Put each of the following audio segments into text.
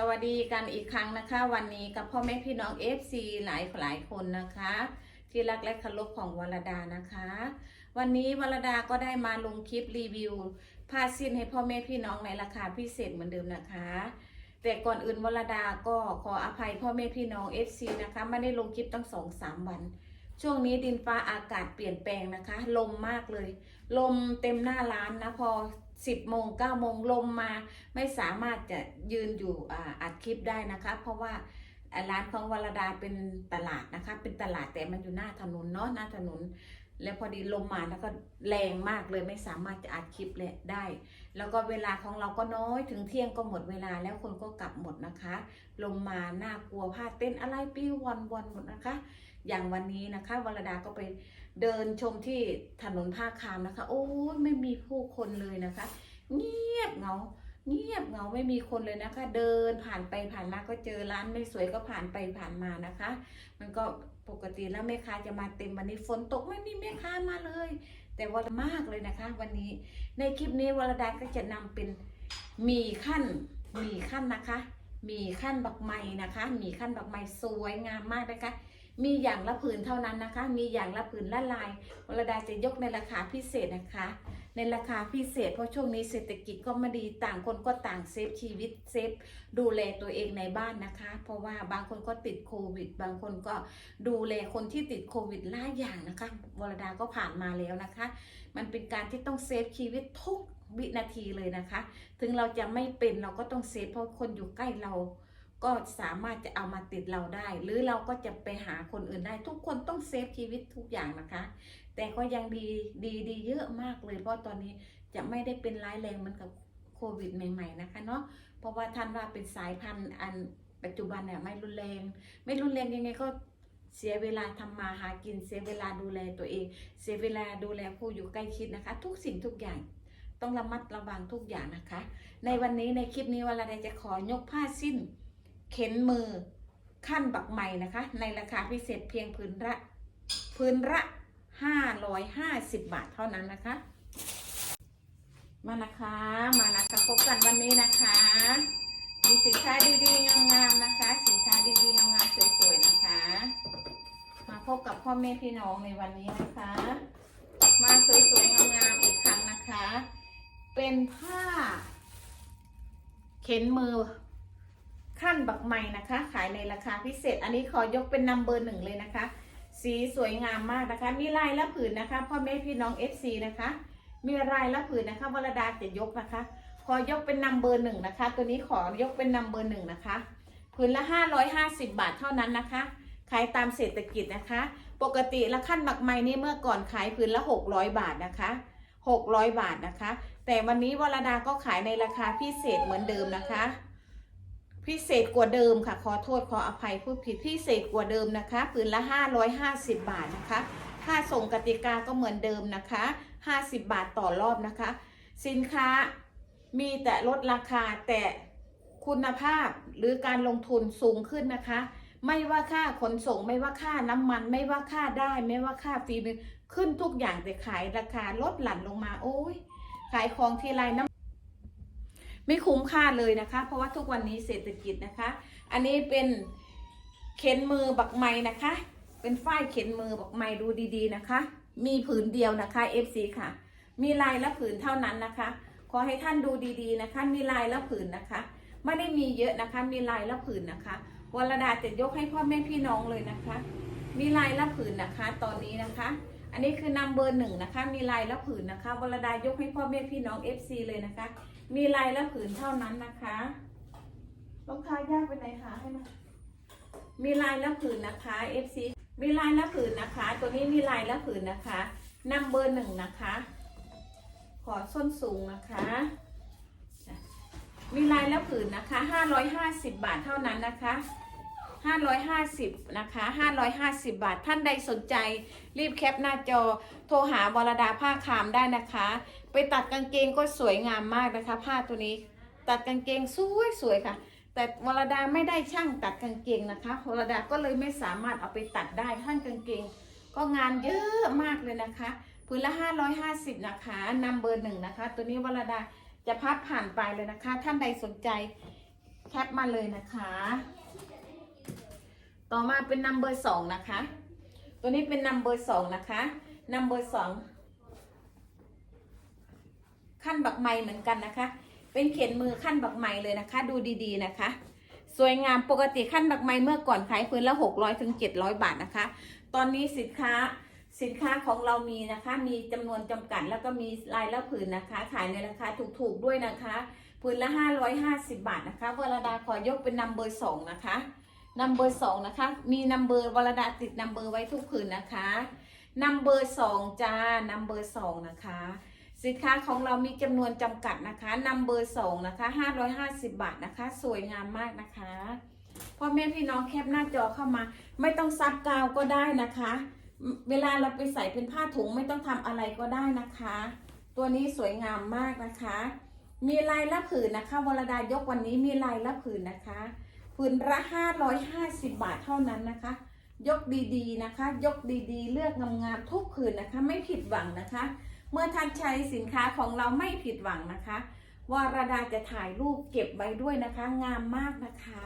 สวัสดีกันอีกครั้งนะคะ วันนี้กับพ่อแม่พี่น้อง FC หลายหลายคนนะคะ ที่รักและเคารพของวรดานะคะ วันนี้วรดาก็ได้มาลงคลิปรีวิวผ้าสิ้นให้พ่อแม่พี่น้องในราคาพิเศษเหมือนเดิมนะคะ แต่ก่อนอื่นวรดาก็ขออภัยพ่อแม่พี่น้อง FC นะคะไม่ได้ลงคลิปตั้งสองสามวัน ช่วงนี้ดินฟ้าอากาศเปลี่ยนแปลงนะคะ ลมมากเลย ลมเต็มหน้าร้านนะพอ 10โมง9โมงลมมาไม่สามารถจะยืนอยู่อัดคลิปได้นะคะ เพราะว่าร้านของวรดาเป็นตลาดนะคะ เป็นตลาดแต่มันอยู่หน้าถนนเนาะหน้าถนน แล้วพอดีลมมาแล้วก็แรงมากเลยไม่สามารถจะอัดคลิปเลยได้ แล้วก็เวลาของเราก็น้อยถึงเที่ยงก็หมดเวลาแล้วคนก็กลับหมดนะคะ ลมมาน่ากลัวพาเต้นอะไรปิ้ววันวันหมดนะคะ อย่างวันนี้นะคะวรดาก็ไป เดินชมที่ถนนภาคคามนะคะ โอ้ยไม่มีผู้คนเลยนะคะ เงียบเงาเงียบเงาไม่มีคนเลยนะคะ เดินผ่านไปผ่านมาก็เจอร้านไม่สวยก็ผ่านไปผ่านมานะคะ มันก็ปกติแล้วแม่ค้าจะมาเต็มวันนี้ฝนตกไม่มีแม่ค้ามาเลย แต่ว่ามากเลยนะคะ วันนี้ในคลิปนี้วรดาก็จะนำเป็นมีขั้นมีขั้นนะคะ มีขั้นบักไม้นะคะ มีขั้นบักไม้สวยงามมากนะคะ มีอย่างละผืนเท่านั้นนะคะ มีอย่างละผืนละลายวรดาจะยกในราคาพิเศษนะคะ ในราคาพิเศษเพราะช่วงนี้เศรษฐกิจก็ไม่ดีต่างคนก็ต่างเซฟชีวิตเซฟดูแลตัวเองในบ้านนะคะ เพราะว่าบางคนก็ติดโควิด บางคนก็ดูแลคนที่ติดโควิดหลายอย่างนะคะวรดาก็ผ่านมาแล้วนะคะ มันเป็นการที่ต้องเซฟชีวิตทุกวินาทีเลยนะคะ ถึงเราจะไม่เป็นเราก็ต้องเซฟเพราะคนอยู่ใกล้เรา ก็สามารถจะเอามาติดเราได้ หรือเราก็จะไปหาคนอื่นได้ ทุกคนต้องเซฟชีวิตทุกอย่างนะคะ แต่ก็ยังดีดีดีเยอะมากเลย เพราะตอนนี้จะไม่ได้เป็นร้ายแรงเหมือนกับโควิดใหม่ๆนะคะเนาะเพราะว่าท่านว่าเป็นสายพันธุ์อันปัจจุบันเนี่ยไม่รุนแรง ไม่รุนแรงยังไงก็เสียเวลาทำมาหากินเสียเวลาดูแลตัวเอง เสียเวลาดูแลผู้อยู่ใกล้ชิดนะคะ ทุกสิ่งทุกอย่างต้องระมัดระวังทุกอย่างนะคะ ในวันนี้ในคลิปนี้วลาใดจะขอยกผ้าสิ้น เข็นมือขั้นบักใหม่นะคะ ในราคาพิเศษเพียงพื้นละพื้นละ550บาทเท่านั้นนะคะ มานะคะ มานะคะพบกันวันนี้นะคะ มีสินค้าดีๆงามๆนะคะ สินค้าดีๆงามๆสวยๆนะคะ มาพบกับพ่อแม่พี่น้องในวันนี้นะคะ มาสวยๆงามๆอีกครั้งนะคะ เป็นผ้า เข็นมือ ขั้นบักใหม่นะคะ ขายในราคาพิเศษ อันนี้ขอยกเป็นนัมเบอร์หนึ่งเลยนะคะ สีสวยงามมากนะคะ มีลายและผืนนะคะพ่อแม่พี่น้อง FC นะคะ มีลายและผืนนะคะวรดาจะยกนะคะ ขอยกเป็นนัมเบอร์หนึ่งนะคะ ตัวนี้ขอยกเป็นนัมเบอร์หนึ่งนะคะผืนละ 550 บาทเท่านั้นนะคะ ขายตามเศรษฐกิจนะคะ ปกติละขั้นหมักไม้นี่เมื่อก่อนขายผืนละ 600 บาทนะคะ600 บาทนะคะ แต่วันนี้วรดาก็ขายในราคาพิเศษเหมือนเดิมนะคะ พิเศษกว่าเดิมค่ะ ขอโทษขออภัยพูดผิดพิเศษกว่าเดิมนะคะผืนละ 550 บาทนะคะ ค่าส่งกติกาก็เหมือนเดิมนะคะ 50 บาทต่อรอบนะคะ สินค้ามีแต่ลดราคาแต่คุณภาพหรือการลงทุนสูงขึ้นนะคะ ไม่ว่าค่าขนส่งไม่ว่าค่าน้ำมัน ไม่ว่าค่าได้ ไม่ว่าค่าฟรีขึ้นทุกอย่างแต่ขายราคาลดหลั่นลงมาโอ้ยขายของทีไรน้ำ ไม่คุ้มค่าเลยนะคะ เพราะว่าทุกวันนี้เศรษฐกิจนะคะ อันนี้เป็นเข็นมือบักไม้นะคะ เป็นฝ้ายเข็นมือบักไม้ดูดีๆนะคะ มีผืนเดียวนะคะ FC ค่ะ มีลายและผืนเท่านั้นนะคะ ขอให้ท่านดูดีๆนะคะ มีลายและผืนนะคะไม่ได้มีเยอะนะคะ มีลายและผืนนะคะวรดาจะยกให้พ่อแม่พี่น้องเลยนะคะ มีลายและผืนนะคะ ตอนนี้นะคะ อันนี้คือนัมเบอร์หนึ่งนะคะ มีลายและผืนนะคะวรดายกให้พ่อแม่พี่น้อง FC เลยนะคะ มีลายและผืนเท่านั้นนะคะรองเท้ายากไปไหนหาให้มามีลายและผืนนะคะ FC มีลายและผืนนะคะ ตัวนี้มีลายและผืนนะคะนัมเบอร์หนึ่งนะคะ ขอส้นสูงนะคะ มีลายและผืนนะคะ 550 บาทเท่านั้นนะคะ 550นะคะ550 บาท ท่านใดสนใจ รีบแคปหน้าจอ โทรหาวรดาผ้าคามได้นะคะ ไปตัดกางเกงก็สวยงามมากนะคะ ผ้าตัวนี้ ตัดกางเกงสวยสวยๆค่ะ แต่วรดาไม่ได้ช่างตัดกางเกงนะคะวรดาก็เลยไม่สามารถเอาไปตัดได้ท่านกางเกง ก็งานเยอะมากเลยนะคะผืนละ 550 นะคะนำเบอร์หนึ่งนะคะ ตัวนี้วรดาจะพับผ่านไปเลยนะคะ ท่านใดสนใจแคปมาเลยนะคะ ต่อมาเป็นนัมเบอร์สองนะคะ ตัวนี้เป็นนัมเบอร์สองนะคะนัมเบอร์สองขั้นบักไม้เหมือนกันนะคะ เป็นเขียนมือขั้นบักไม้เลยนะคะ ดูดีๆนะคะ สวยงามปกติขั้นบักไม้เมื่อก่อนขายพื้นละ600ถึง700บาทนะคะ ตอนนี้สินค้าสินค้าของเรามีนะคะ มีจำนวนจำกัดแล้วก็มีลายละผืนนะคะ ขายในราคาถูกๆด้วยนะคะ ผืนละ 550 บาทนะคะเวรดาขอยกเป็นนัมเบอร์สองนะคะ นัมเบอร์สองนะคะ มีนัมเบอร์วรดาติดนัมเบอร์ไว้ทุกผืนนะคะนัมเบอร์สองจ้านัมเบอร์สองนะคะ สินค้าของเรามีจำนวนจำกัดนะคะนัมเบอร์สองนะคะ550บาทนะคะ สวยงามมากนะคะพ่อแม่พี่น้องแคปหน้าจอเข้ามา ไม่ต้องซับกาวก็ได้นะคะ เวลาเราไปใส่เป็นผ้าถุงไม่ต้องทำอะไรก็ได้นะคะ ตัวนี้สวยงามมากนะคะ มีลายละผืนนะคะวรดายกวันนี้มีลายละผืนนะคะ ผืนละ550บาทเท่านั้นนะคะ ยกดีๆนะคะ ยกดีๆ เลือกงามๆทุกผืนนะคะ ไม่ผิดหวังนะคะ เมื่อท่านใช้สินค้าของเราไม่ผิดหวังนะคะวารดาจะถ่ายรูปเก็บไว้ด้วยนะคะ งามมากนะคะ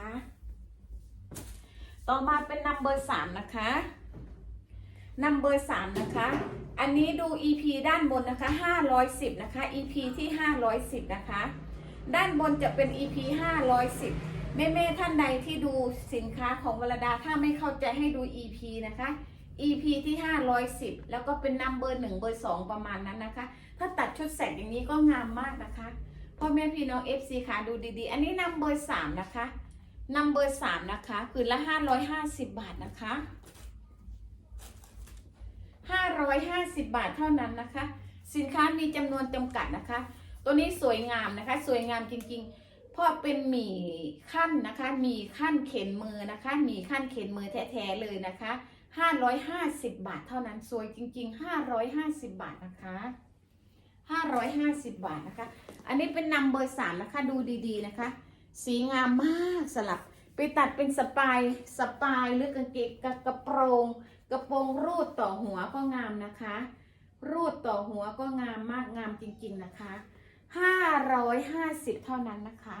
ต่อมาเป็นนัมเบอร์สามนะคะนัมเบอร์สามนะคะ อันนี้ดู EP ด้านบนนะคะ510นะคะ EP ที่510นะคะ ด้านบนจะเป็น EP 510 แม่แม่ๆท่านใดที่ดูสินค้าของวรดาถ้าไม่เข้าใจให้ดู EP นะคะ EP ที่ 510 แล้วก็เป็นนัมเบอร์หนึ่งเบอร์สองประมาณนั้นนะคะ ถ้าตัดชุดแสกอย่างนี้ก็งามมากนะคะพ่อแม่พี่น้อง FC ค่ะดูดีๆ อันนี้นัมเบอร์สามนะคะนัมเบอร์สามนะคะคืนละ550บาทนะคะ550บาทเท่านั้นนะคะ สินค้ามีจำนวนจำกัดนะคะ ตัวนี้สวยงามนะคะ สวยงามจริงๆ พราะเป็นหมี่ขั้นนะคะหมี่ขั้นเข็นมือนะคะหมี่ขั้นเข็นมือแท้ๆเลยนะคะ 550 บาทเท่านั้นสวยจริง ๆ 550 บาทนะคะ550 บาทนะคะ อันนี้เป็นนัมเบอร์สามนะคะ ดูดีๆนะคะ สีงามมากสลับ ไปตัดเป็นสปายสปายหรือกางเกงกระกระโปรง กระโปรงรูดต่อหัวก็งามนะคะ รูดต่อหัวก็งามมากงามจริง ๆนะคะ 550 เท่านั้นนะคะ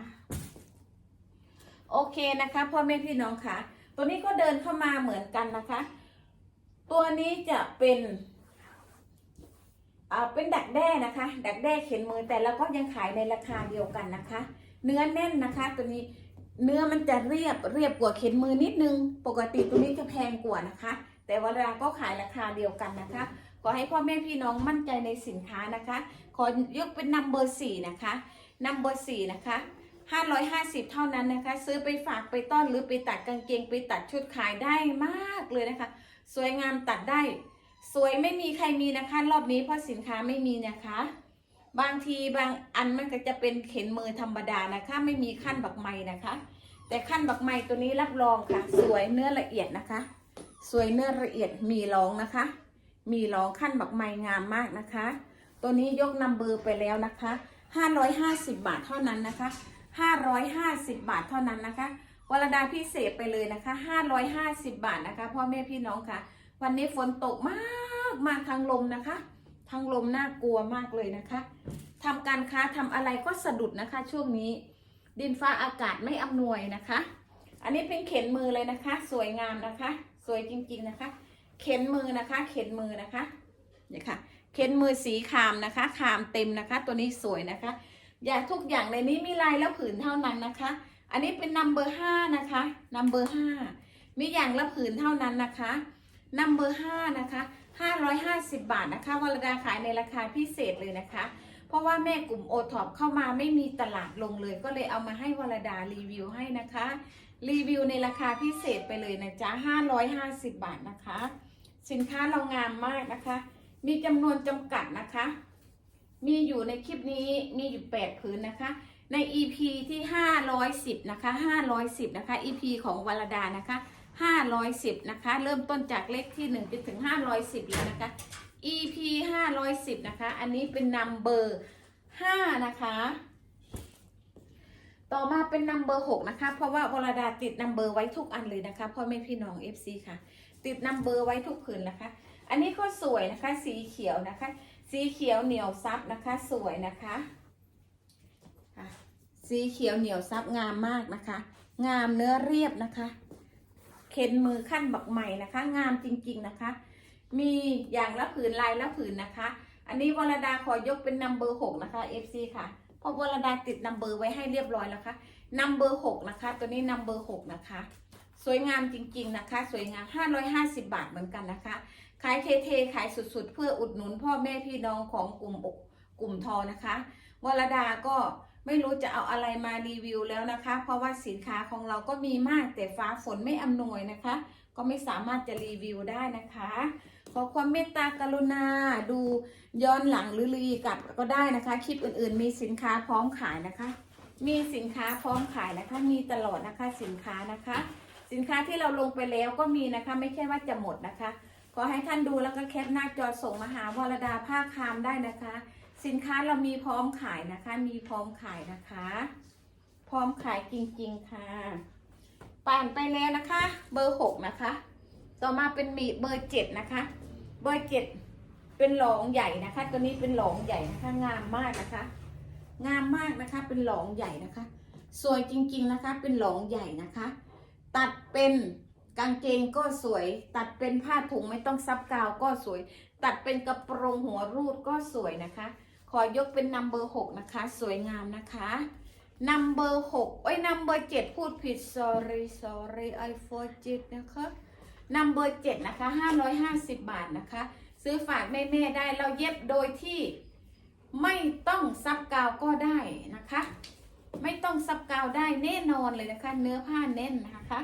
โอเคนะคะพ่อแม่พี่น้องค่ะตัวนี้ก็เดินเข้ามาเหมือนกันนะคะ ตัวนี้จะเป็นเป็นดักแด้นะคะ ดักแด้เข็นมือแต่เราก็ยังขายในราคาเดียวกันนะคะ เนื้อแน่นนะคะ ตัวนี้เนื้อมันจะเรียบเรียบกว่าเข็นมือนิดนึง ปกติตัวนี้จะแพงกว่านะคะ แต่ว่าเราก็ขายราคาเดียวกันนะคะ ขอให้พ่อแม่พี่น้องมั่นใจในสินค้านะคะ ขอยกเป็นนัมเบอร์สี่นะคะนัมเบอร์สี่นะคะ550 เท่านั้นนะคะ ซื้อไปฝากไปต้อนหรือไปตัดกางเกงไปตัดชุดขายได้มากเลยนะคะ สวยงามตัดได้ สวยไม่มีใครมีนะคะ รอบนี้เพราะสินค้าไม่มีนะคะ บางทีบางอันมันก็จะเป็นเข็นมือธรรมดานะคะ ไม่มีขั้นบักไม้นะคะ แต่ขั้นบักไม้ตัวนี้รับรองค่ะ สวยเนื้อละเอียดนะคะ สวยเนื้อละเอียดมีรองนะคะ มีรองขั้นบักไม้งามมากนะคะ ตัวนี้ยกนัมเบอร์ไปแล้วนะคะ 550 บาทเท่านั้นนะคะ 550 บาทเท่านั้นนะคะวรดาพิเศษไปเลยนะคะ 550 บาทนะคะพ่อแม่พี่น้องค่ะ วันนี้ฝนตกมากมากทางลมนะคะ ทางลมน่ากลัวมากเลยนะคะทำการค้าทำอะไรก็สะดุดนะคะ ช่วงนี้ ดินฟ้าอากาศไม่อำนวยนะคะ อันนี้เป็นเข็นมือเลยนะคะ สวยงามนะคะ สวยจริงๆนะคะ เข็นมือนะคะ เข็นมือนะคะเนี่ยค่ะ เข็นมือสีคามนะคะคามเต็มนะคะ ตัวนี้สวยนะคะ อย่าทุกอย่างในนี้มีลายแล้วผืนเท่านั้นนะคะ อันนี้เป็นนัมเบอร์ห้านะคะนัมเบอร์ห้ามีอย่างละผืนเท่านั้นนะคะนัมเบอร์ห้านะคะห้าร้อยห้าสิบบาทนะคะวรดาขายในราคาพิเศษเลยนะคะเพราะว่าแม่กลุ่มโอท็อปเข้ามาไม่มีตลาดลงเลย ก็เลยเอามาให้วรดารีวิวให้นะคะ รีวิวในราคาพิเศษไปเลยนะจ๊ะ550 บาทนะคะ สินค้าเรางามมากนะคะ มีจำนวนจำกัดนะคะ มีอยู่ในคลิปนี้มีอยู่8พื้นนะคะ ใน EP ที่510นะคะ510นะคะ EP ของวรดานะคะ510นะคะ เริ่มต้นจากเลขที่1จนถึง510เลยนะคะ EP 510นะคะ อันนี้เป็นนัมเบอร์5นะคะ ต่อมาเป็นนัมเบอร์6นะคะ เพราะว่าวรดาติดนัมเบอร์ไว้ทุกอันเลยนะคะพ่อแม่พี่น้อง FC ค่ะ ติดนัมเบอร์ไว้ทุกผืนนะคะ อันนี้ก็สวยนะคะ สีเขียวนะคะ สีเขียวเหนียวซับนะคะ สวยนะคะสีเขียวเหนียวซับงามมากนะคะ งามเนื้อเรียบนะคะ เข็นมือขั้นบักใหม่นะคะ งามจริงๆนะคะ มีอย่างละผืนลายละผืนนะคะ อันนี้วรดาขอยกเป็นนัมเบอร์หกนะคะ FC ค่ะเพราะวรดาติดนัมเบอร์ไว้ให้เรียบร้อยแล้วค่ะนัมเบอร์หกนะคะ ตัวนี้นัมเบอร์หกนะคะ สวยงามจริงๆนะคะ สวยงาม 550 บาทเหมือนกันนะคะ ขายเทๆขายสุดๆ เพื่ออุดหนุนพ่อแม่พี่น้องของกลุ่มอกกลุ่มทอนะคะวรดาก็ไม่รู้จะเอาอะไรมารีวิวแล้วนะคะ เพราะว่าสินค้าของเราก็มีมากแต่ฟ้าฝนไม่อำนวยนะคะ ก็ไม่สามารถจะรีวิวได้นะคะ ขอความเมตตากรุณาดูย้อนหลังหรือรีกลับก็ได้นะคะ คลิปอื่นๆ มีสินค้าพร้อมขายนะคะ มีสินค้าพร้อมขายนะคะ มีตลอดนะคะสินค้านะคะ สินค้าที่เราลงไปแล้วก็มีนะคะ ไม่ใช่ว่าจะหมดนะคะ ขอให้ท่านดูแล้วก็แคปหน้าจอส่งมาหาวรดาผ้าคามได้นะคะ สินค้าเรามีพร้อมขายนะคะ มีพร้อมขายนะคะ พร้อมขายจริงๆค่ะป่านไปแล้วนะคะ เบอร์หกนะคะ ต่อมาเป็นมีเบอร์เจ็ดนะคะ เบอร์เจ็ดเป็นหลองใหญ่นะคะ ตัวนี้เป็นหลองใหญ่นะคะ งามมากนะคะ งามมากนะคะ เป็นหลองใหญ่นะคะ สวยจริงๆนะคะ เป็นหลองใหญ่นะคะ ตัดเป็นกางเกงก็สวย ตัดเป็นผ้าถุงไม่ต้องซับกาวก็สวย ตัดเป็นกระโปรงหัวรูดก็สวยนะคะ ขอยกเป็นนัมเบอร์หกนะคะ สวยงามนะคะนัมเบอร์หกเอ้ยนัมเบอร์เจ็ดพูดผิด sorry sorry I forget นะคะนัมเบอร์เจ็ดนะคะห้าร้อยห้าสิบบาทนะคะ ซื้อฝากแม่ๆได้เราเย็บโดยที่ไม่ต้องซับกาวก็ได้นะคะ ไม่ต้องซับกาวได้แน่นอนเลยนะคะ เนื้อผ้าแน่นนะคะ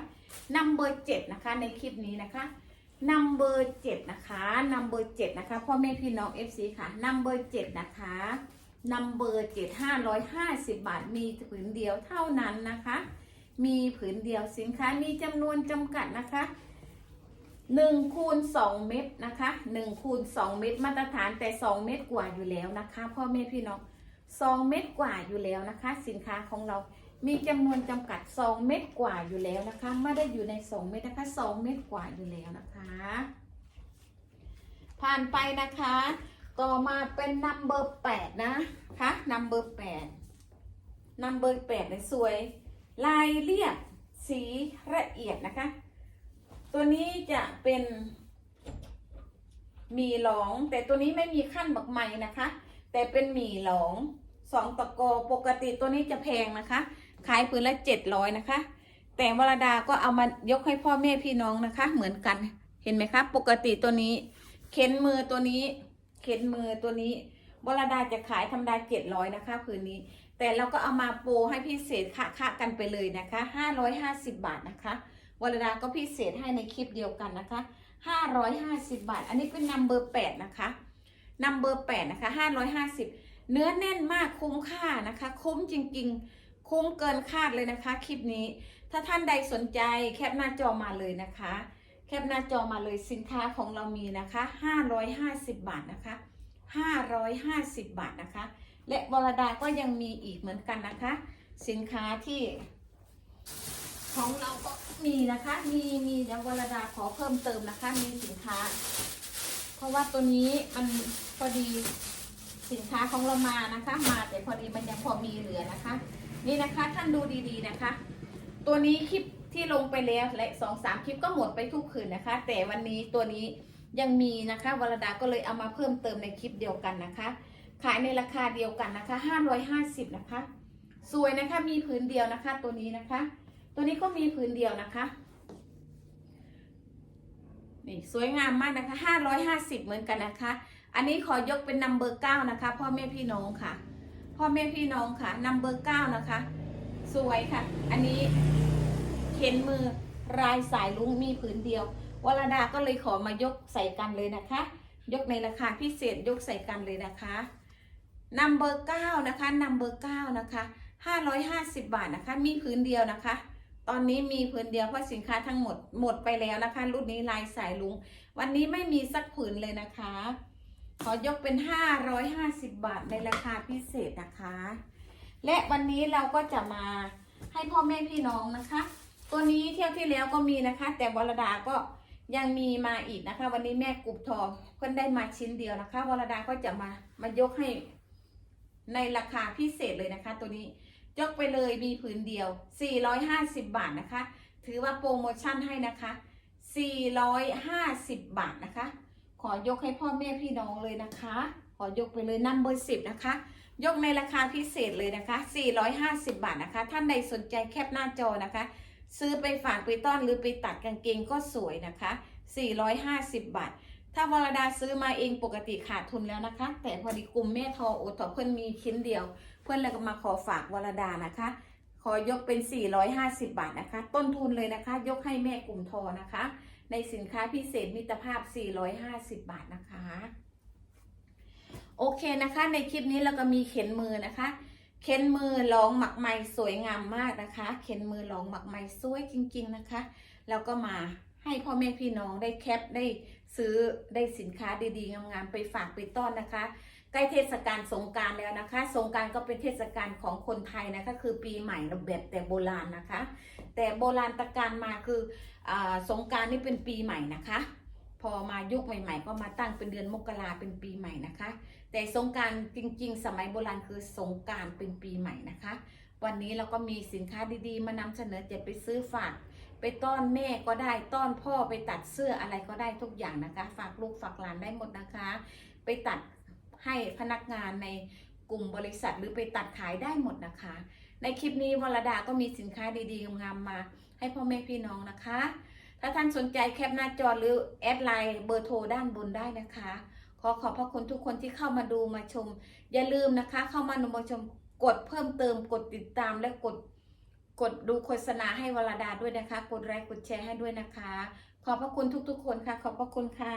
นัมเบอร์เจ็ดนะคะในคลิปนี้นะคะนัมเบอร์เจ็ดนะคะนัมเบอร์เจ็ดนะคะพ่อแม่พี่น้อง FC ค่ะนัมเบอร์เจ็ดนะคะนัมเบอร์เจ็ดห้าร้อยห้าสิบบาทมีผืนเดียวเท่านั้นนะคะ มีผืนเดียวสินค้ามีจำนวนจำกัดนะคะหนึ่งคูณสองเม็ดนะคะหนึ่งคูณสองเม็ดมาตรฐานแต่สองเม็ดกว่าอยู่แล้วนะคะพ่อแม่พี่น้อง สองเม็ดกว่าอยู่แล้วนะคะ สินค้าของเรามีจำนวนจำกัดสองเม็ดกว่าอยู่แล้วนะคะ ไม่ได้อยู่ในสองเม็ดนะคะสองเม็ดกว่าอยู่แล้วนะคะ ผ่านไปนะคะ ต่อมาเป็นนัมเบอร์แปดนะคะนัมเบอร์แปดนัมเบอร์แปดเนี่ยสวย ลายเรียบสีละเอียดนะคะ ตัวนี้จะเป็นมีหลองแต่ตัวนี้ไม่มีขั้นบักไม้นะคะ แต่เป็นหมี่หลองสองตะกปกติตัวนี้จะแพงนะคะ ขายปืนละเจ็ดร้อยนะคะ แต่วรดาก็เอามายกให้พ่อแม่พี่น้องนะคะ เหมือนกันเห็นไหมคะ ปกติตัวนี้ เข็นมือตัวนี้ เข็นมือตัวนี้วรดาจะขายธรรมดาเจ็ดร้อยนะคะผืนนี้ แต่เราก็เอามาโปรให้พิเศษค่าค่ากันไปเลยนะคะห้าร้อยห้าสิบบาทนะคะวรดาก็พิเศษให้ในคลิปเดียวกันนะคะห้าร้อยห้าสิบบาท อันนี้เป็นนัมเบอร์แปดนะคะ นัมเบอร์แปดนะคะห้าร้อยห้าสิบเนื้อแน่นมากคุ้มค่านะคะ คุ้มจริง ๆ คุ้มเกินคาดเลยนะคะ คลิปนี้ ถ้าท่านใดสนใจแคปหน้าจอมาเลยนะคะ แคปหน้าจอมาเลยสินค้าของเรามีนะคะ550บาทนะคะ550บาทนะคะ และวรดาก็ยังมีอีกเหมือนกันนะคะ สินค้าที่ของเราก็มีนะคะ มี มีเดี๋ยววรดาขอเพิ่มเติมนะคะ มีสินค้า เพราะว่าตัวนี้มันพอดีสินค้าของเรามานะคะ มาแต่พอดีมันยังพอมีเหลือนะคะ นี่นะคะท่านดูดีๆนะคะ ตัวนี้คลิปที่ลงไปแล้วและสองสามคลิปก็หมดไปทุกคืนนะคะ แต่วันนี้ตัวนี้ยังมีนะคะวรดาก็เลยเอามาเพิ่มเติมในคลิปเดียวกันนะคะ ขายในราคาเดียวกันนะคะ550นะคะ สวยนะคะมีผืนเดียวนะคะ ตัวนี้นะคะ ตัวนี้ก็มีผืนเดียวนะคะ นี่สวยงามมากนะคะ 550 เหมือนกันนะคะ อันนี้ขอยกเป็นนัมเบอร์เก้านะคะ พ่อแม่พี่น้องค่ะ พ่อแม่พี่น้องค่ะนัมเบอร์เก้านะคะ สวยค่ะ อันนี้เข็นมือรายสายลุงมีผืนเดียววรดาก็เลยขอมายกใส่กันเลยนะคะ ยกในราคาพิเศษยกใส่กันเลยนะคะนัมเบอร์เก้านะคะนัมเบอร์เก้านะคะห้าร้อยห้าสิบบาทนะคะ มีผืนเดียวนะคะ ตอนนี้มีผืนเดียวเพราะสินค้าทั้งหมดหมดไปแล้วนะคะ รุ่นนี้ลายสายลุง วันนี้ไม่มีสักผืนเลยนะคะ ขอยกเป็น 550 บาทในราคาพิเศษนะคะ และวันนี้เราก็จะมาให้พ่อแม่พี่น้องนะคะ ตัวนี้เที่ยวที่แล้วก็มีนะคะ แต่วรดาก็ยังมีมาอีกนะคะ วันนี้แม่กุบทองเพิ่นได้มาชิ้นเดียวนะคะวรดาก็จะมามายกให้ในราคาพิเศษเลยนะคะ ตัวนี้ ยกไปเลยมีผืนเดียว 450 บาทนะคะ ถือว่าโปรโมชั่นให้นะคะ 450 บาทนะคะ ขอยกให้พ่อแม่พี่น้องเลยนะคะ ขอยกไปเลยนัมเบอร์สิบนะคะ ยกในราคาพิเศษเลยนะคะ 450 บาทนะคะ ท่านใดสนใจแคปหน้าจอนะคะ ซื้อไปฝากไปต้อนหรือไปตัดกางเกงก็สวยนะคะ 450 บาทถ้าวรดาซื้อมาเองปกติขาดทุนแล้วนะคะ แต่พอดีกลุ่มแม่ทอโอทอเพื่อนมีชิ้นเดียว พื่อนเลยก็มาขอฝากวรดานะคะ ขอยกเป็น 450 บาทนะคะ ต้นทุนเลยนะคะ ยกให้แม่กลุ่มทอนะคะ ในสินค้าพิเศษมิตรภาพ 450 บาทนะคะ โอเคนะคะ ในคลิปนี้เราก็มีเข็นมือนะคะ เข็นมือลองหมักไหมสวยงามมากนะคะ เข็นมือลองหมักไหมสวยจริง ๆนะคะ แล้วก็มาให้พ่อแม่พี่น้องได้แคปได้ซื้อได้สินค้าดีๆงามๆไปฝากไปต้อนนะคะ ใกล้เทศกาลสงการแล้วนะคะ สงการก็เป็นเทศกาลของคนไทยนะคะคือปีใหม่ระแบบแต่โบราณนะคะ แต่โบราณตะการมาคืออสงการนี่เป็นปีใหม่นะคะ พอมายุคใหม่ ๆ ก็มาตั้งเป็นเดือนมกราเป็นปีใหม่นะคะ แต่สงการจริง ๆ สมัยโบราณคือสงการเป็นปีใหม่นะคะ วันนี้เราก็มีสินค้าดีๆ มานำเสนอจะไปซื้อฝากไปต้อนแม่ก็ได้ต้อนพ่อไปตัดเสื้ออะไรก็ได้ทุกอย่างนะคะ ฝากลูกฝากหลานได้หมดนะคะ ไปตัด ให้พนักงานในกลุ่มบริษัทหรือไปตัดขายได้หมดนะคะ ในคลิปนี้วรดาก็มีสินค้าดีๆงามๆมา ให้พ่อแม่พี่น้องนะคะ ถ้าท่านสนใจแคปหน้าจอหรือแอดไลน์เบอร์โทรด้านบนได้นะคะ ขอขอบพระคุณทุกคนที่เข้ามาดูมาชม อย่าลืมนะคะ เข้ามาดูมาชมกดเพิ่มเติมกดติดตามและกดกดดูโฆษณาให้วรดาด้วยนะคะ กดไลค์กดแชร์ให้ด้วยนะคะ ขอบพระคุณทุกๆคนค่ะ ขอบพระคุณค่ะ